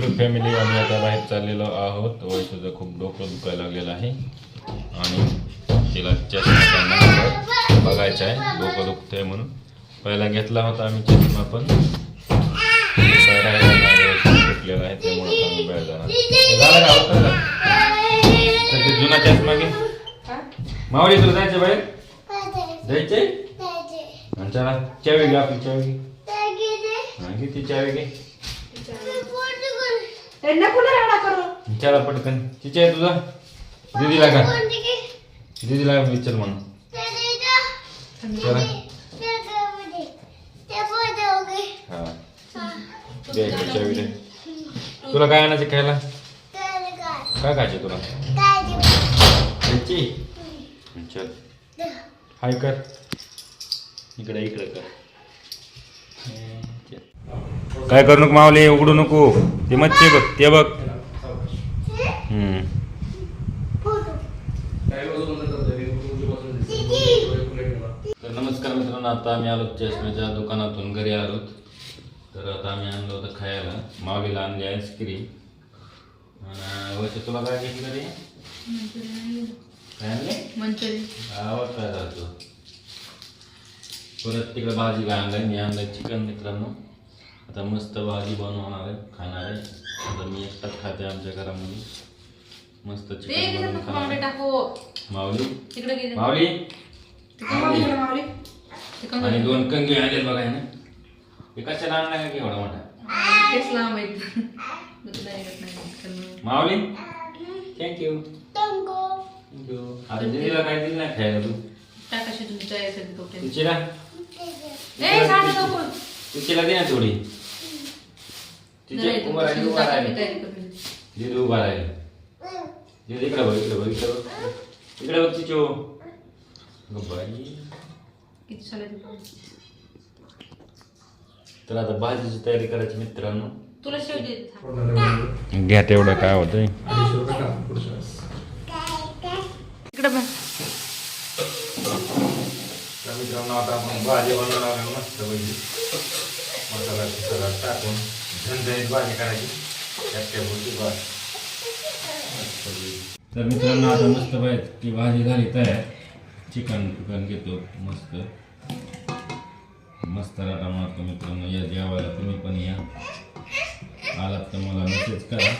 YouTube family आम्ही आता बाहेर चाललेलो आहोत. वैशूचं खूप डोकं दुखायला लागलेलं आहे. आणि तिला चष्मा बघायचा आहे. डोकं दुखतंय म्हणून. पहिला घेतला होता आम्ही चष्मा पण. तुटलेला आहे त्यामुळे आम्ही बाहेर जाणार हे जुना चष्मा घे मावळी तुला जायचं बाहेर चला चावी घे. आपली चावी घे ती चावी घे. त्यांना कुठे राडा करू चला पटकन तिच्या आहे तुझा दीदीला का दीदीला विचार म्हणून चला हा दे इकडे चावी दे तुला काय आणायचं खायला काय खायचे तुला त्याची चल हाय कर इकडे इकडे कर काय करू नको मावले उघडू नको. ते मच्छी बघ ते बघ. हम्म. तर नमस्कार मित्रांनो आता आम्ही आलो चष्म्याच्या दुकानातून घरी आलो. तर आता आम्ही आणलं होतं खायला. मावीला आणली आईस्क्रीम. आणि तुला काय घेतलं रे? काय आणले? काय झालं परत तिकडे भाजी काय आणलंय मी आणलंय चिकन मित्रांनो. आता मस्त भाजी बनवणार आहे खाणार आहे. आता मी एकटाच खाते आमच्या घरामध्ये. मस्त चिकन बनवून खाणार माऊली? माऊली? आणि दोन कंगी आणले बघा ना हे कशाला आणला का की एवढा मोठा? लांब नाही माऊली? थँक्यू थँक्यू आता दिदीला काय दिलं नाही खायला तू? टाकाशी तुझीला ए नको तुझीला दे ना थोडी. जरा तिची इथं उभा राहिली उभा राहिली. तयारी करून. दीदी उभा राहिली. दीदी इकडे बघ इकडे बघ इकडे बघ. इकडे बघ तिची. बाई. किती तर आता भाजीची तयारी करायची मित्रांनो. तुला शेव देत घ्या तेवढं काय होतंय. इकडे बघ. मित्रांनो आता आपण भाजी बनवणार आहे मस्त पैकी मसाला सगळा टाकून झणझणीत भाजी करायची. एकट्यापुरती भाजी तर मित्रांनो आता मस्त पाहिजे ती भाजी झाली तयार. चिकन चिकन घेतो मस्त. मस्त राटा मारतो मित्रांनो या जेवायला तुम्ही पण या. आलात तर मला मेसेज करा.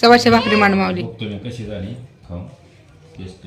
सव्वाशे भाकरी मांड मावली मी कशी झाली. खाऊन टेस्ट